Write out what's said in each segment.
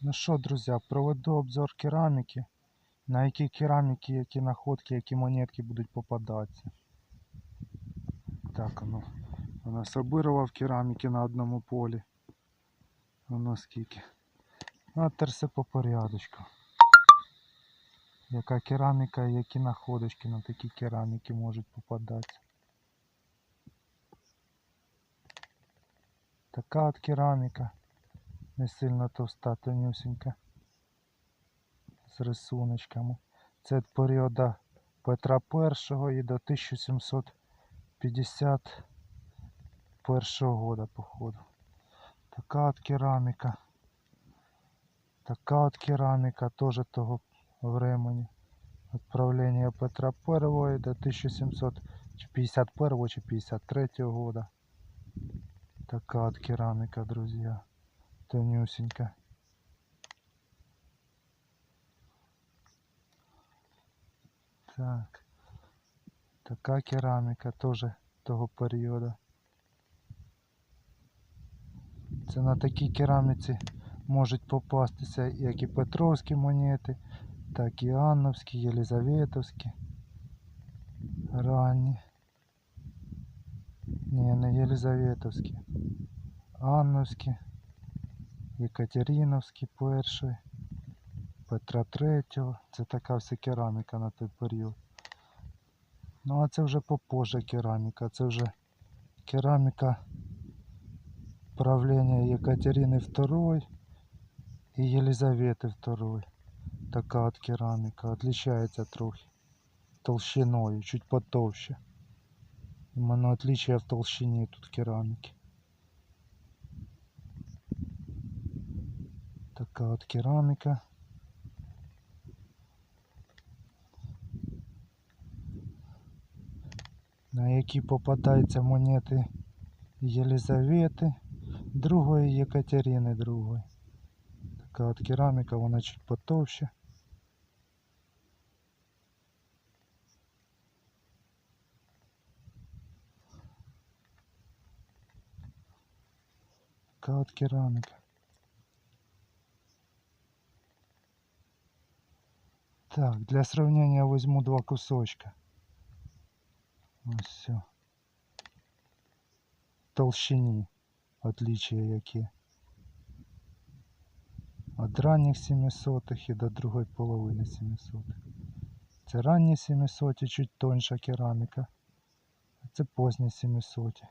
Ну що, друзі, проведу обзор кераміки. На які кераміки, які находки, які монетки будуть попадатися. Так, ну, у нас обирував кераміки на одному полі. Скільки. Ну, а тепер все по порядочку. Яка кераміка і які находочки на такі кераміки можуть попадатися. Така от кераміка. Не сильно товста, тонюсенька. З рисуночками. Це від періоду Петра І і до 1751 года, походу. Така от кераміка. Така от кераміка теж того времени. Відправлення Петра І до 1751 чи 53 года. Така от кераміка, друзі. Тонюсенька. Так. Така кераміка теж того періоду. Це на такій кераміці можуть попастися як і Петровські монети, так і Анновські, Єлизаветовські. Ранні. Ні, не Єлизаветовські. Анновські. Екатериновські перші. Петра Третього. Це така вся кераміка на той період. Ну а це вже попозже кераміка. Це вже кераміка правления Екатерины II и Елизаветы II. Така от кераміка. Отличается трохи толщиною, чуть потовще. Именно отличие в толщине тут керамики. Така от кераміка. На які попадаються монети Єлизавети другої Єкатерини другої. Така от кераміка, вона чуть потовще. Така от кераміка. Так, для сравнения возьму два кусочка. Ось все. Толщині отличия які. От ранніх 700 і до другої половини 700. Це ранні 700 чуть тоньша кераміка. А це позні 700.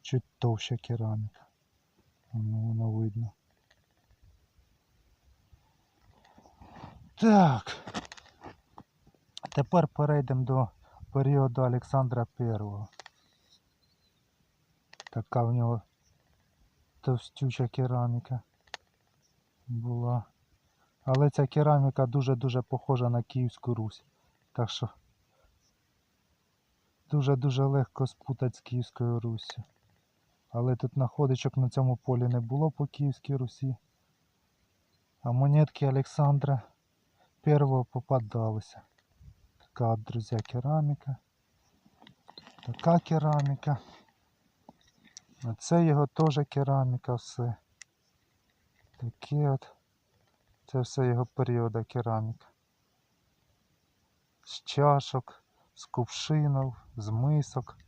Чуть товща кераміка. Воно, воно видно. Так. Тепер перейдемо до періоду Олександра I. Така в нього товстюча кераміка була. Але ця кераміка дуже-дуже похожа на Київську Русь. Так що дуже-дуже легко спутати з Київською Руссю. Але тут находочок на цьому полі не було по Київській Русі. А монетки Олександра I попадалися. Така друзі, кераміка. Така кераміка. А це його теж кераміка все. Таке от. Це все його періода кераміка. З чашок, з кувшинів, з мисок.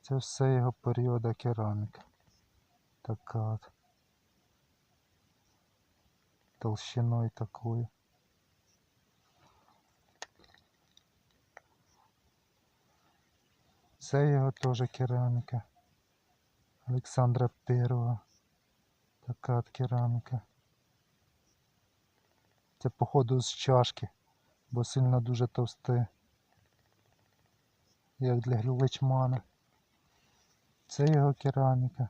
Це все його періода кераміка. Така от. Толщиною такою. Це його теж кераміка. Олександра Первого. Така от кераміка. Це походу з чашки, бо сильно дуже товсте. Як для глечмана. Це його кераміка.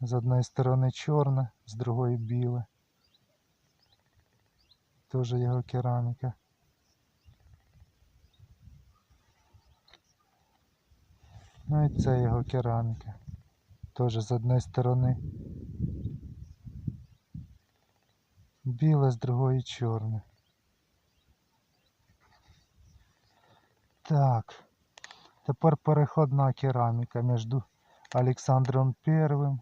З одної сторони чорне, з другої біле. Теж його кераміка. Ну і це його кераміка. Теж з одної сторони біле, з другої чорне. Так. Тепер переходна кераміка між Олександром Первим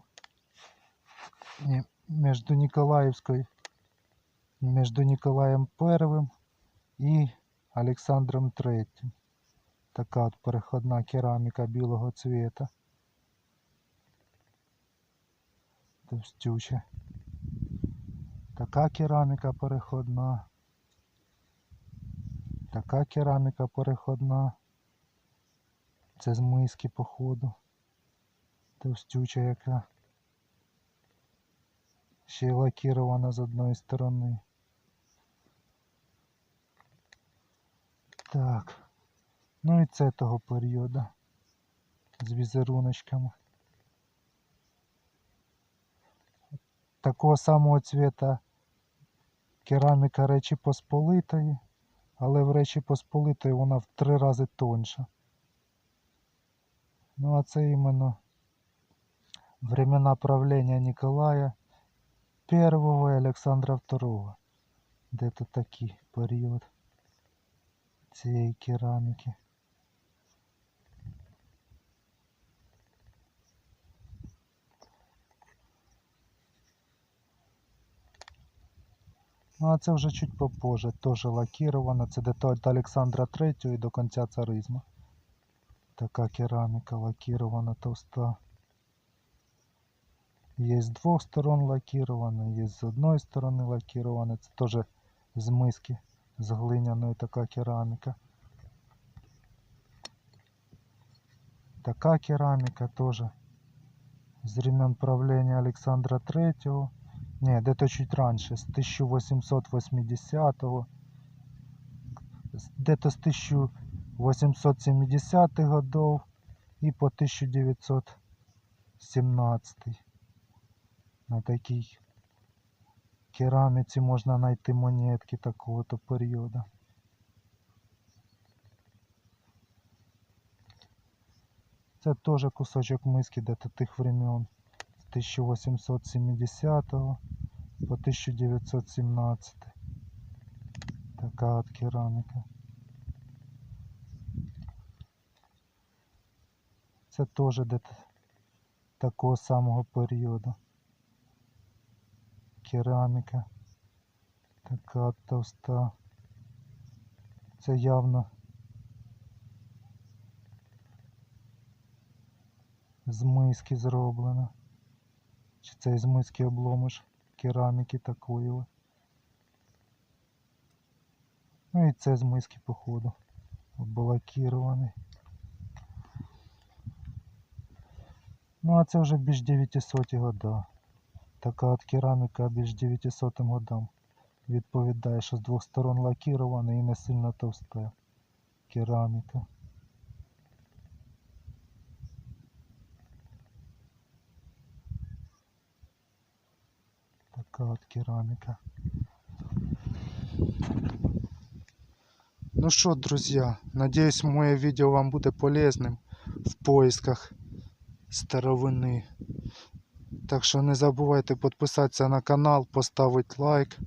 і между Николаевской, между Николаем Первым і Олександром Третім. Така от переходна кераміка білого цвіта. Товстюча. Така кераміка переходна. Така кераміка переходна. Це з миски, походу. Товстюча яка. Ще й лакірована з одної сторони. Так. Ну і це того періоду. З візеруночками. Такого самого цвіта кераміка Речі Посполитої, але в Речі Посполитої вона в три рази тоньша. Ну а це іменно времена правления Николая I и Александра II. Де то такий період цієї кераміки. Ну а це вже чуть попозже, теж лакіровано. Це від Олександра III і до кінця царизму. Така кераміка лакірована товста. Є з двох сторон лакірована, є з одної сторони лакірована. Це теж з миски, з глиняної така кераміка. Така кераміка теж з времен правления Александра III. Не, где-то чуть раньше, с 1880-го. С- Где-то с 1870-х годов и по 1917 На такій кераміці можна знайти монетки такого-то періоду. Це теж кусочок миски де-то тих времен. З 1870 по 1917. Така от кераміка. Це теж де-то такого самого періоду. Кераміка. Така товста. Це явно з миски зроблено. Чи це із миски обломиш кераміки такої. Ну і це з миски, походу. Блокірований. Ну а це вже більш 900 года. Така от кераміка більш 900 годам. Відповідає, що з двох сторон лакірована і не сильно товста кераміка. Така от кераміка. Ну что, друзья, надеюсь, мое видео вам будет полезным в поисках старовини. Так що не забувайте підписатися на канал, поставити лайк.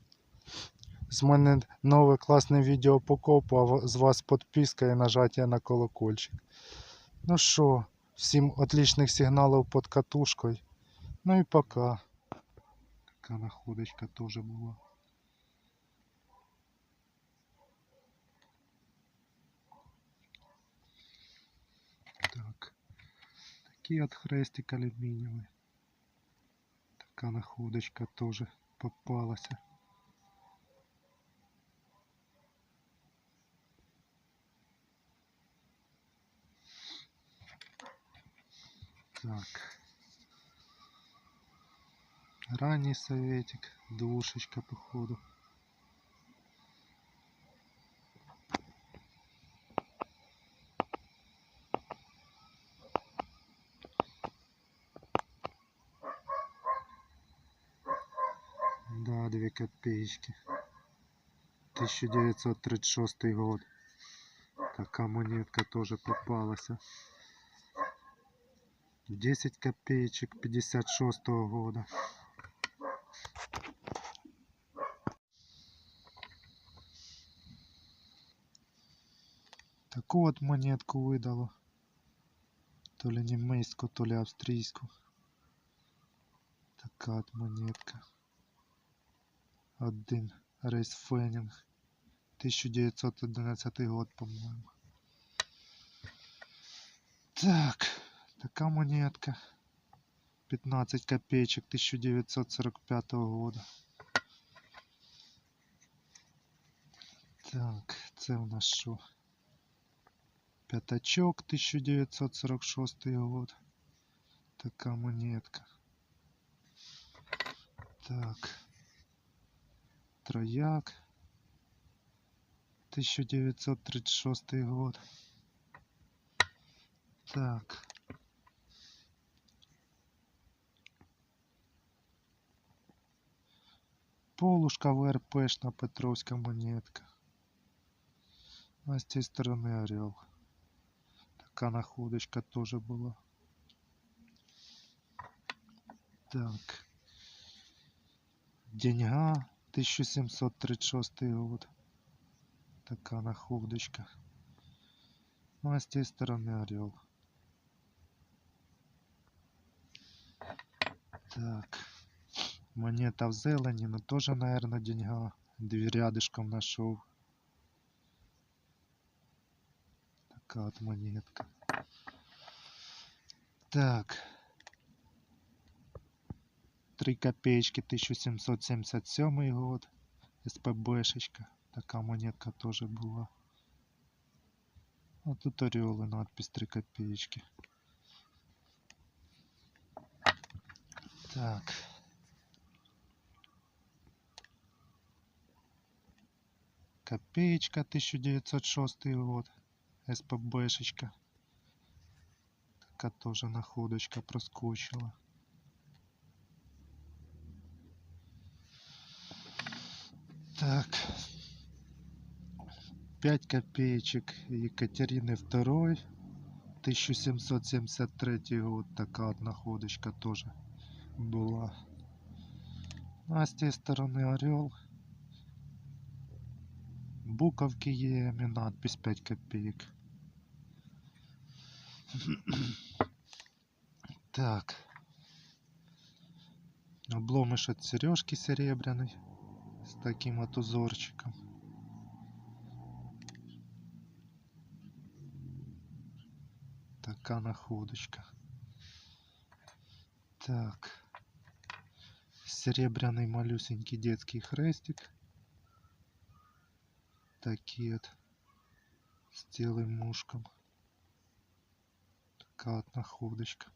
З мене нове класне відео по копу, а з вас підписка і нажаття на колокольчик. Ну що, всім отличних сигналів під катушкою. Ну і пока. Така находочка теж була. Так. Такий от хрестик алюмінієвий. Така находочка теж попалася. Так. Ранний советик, двушечка походу. Да, две копеечки. 1936 год. Такая монетка тоже попалась. 10 копеечек 56 года. Таку монетку видало. То ли німецьку, то ли австрійську. Така от монетка. Один рейс Феннинг. 1911 год, по-моему. Так, така монетка. 15 копеечек 1945 года. Так, це у нас що? П'ятачок 1946 год. Така монетка. Так. Трояк. 1936 год. Так. Полушка ВРПшна Петровська монетка. А з цієї сторони орел. Така находочка теж була. Так. Деньга 1736 год. Така находочка. Ну а з цієї сторони орел. Так. Монета в зелені, ну тоже, наверное, деньга. Дві рядышком нашел. Така от монетка. Так. Три копеечки 1777 год. СПБшечка. Така монетка тоже була. А тут орел надпись 3 копеечки. Так. Копеечка 1906 год. СПБшечка. Така тоже находочка проскочила. Так. 5 копеечек Екатерины II. 1773 год. Така от находочка тоже була. А з цієї сторони орел. Буковки є, і надпись 5 копеек. Так. Обломыш от сережки серебряный. С таким вот узорчиком. Така находочка. Так. Серебряный малюсенький детский хрестик. Такие вот с телым мушком. Такая вот находочка.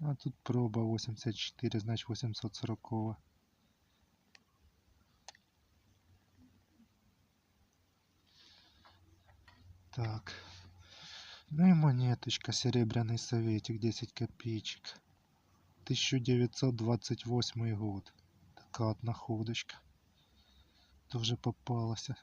А тут проба 84, значит 840. Так. Ну и монеточка, серебряный советик, 10 копеечек. 1928 год. Така от находочка. Тоже попалася.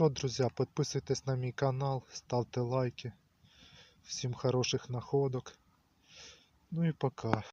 Що, друзі, підписуйтесь на мій канал, ставте лайки. Всім хороших находок. Ну і пока.